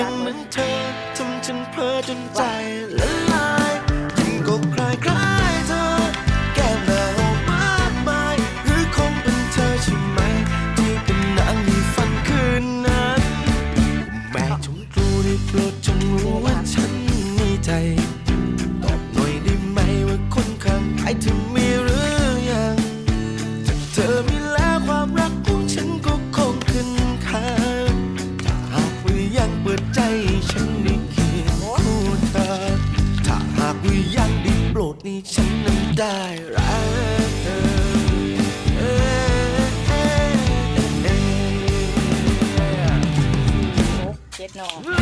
ยังเหมือนเธอทำฉันเพ้อจนใจละลายยิ่งก็คลายคลายเธอ แก้มนาวมากมาย หรือคงเป็นเธอใช่ไหม ที่เป็นนางในฝันคืนนั้น แม่จงรู้ได้โปรดจงรู้ว่าฉันมีใจ ตอบหน่อยได้ไหมว่าคนข้างใครถึง ฉันได้เคียงคู่เธอ ถ้าหากว่ายังได้โปรดนี้ฉันนั้นได้รักเธอเอ้ยเอ้ยเอ้ยเอ้ย เจ็ดหนอ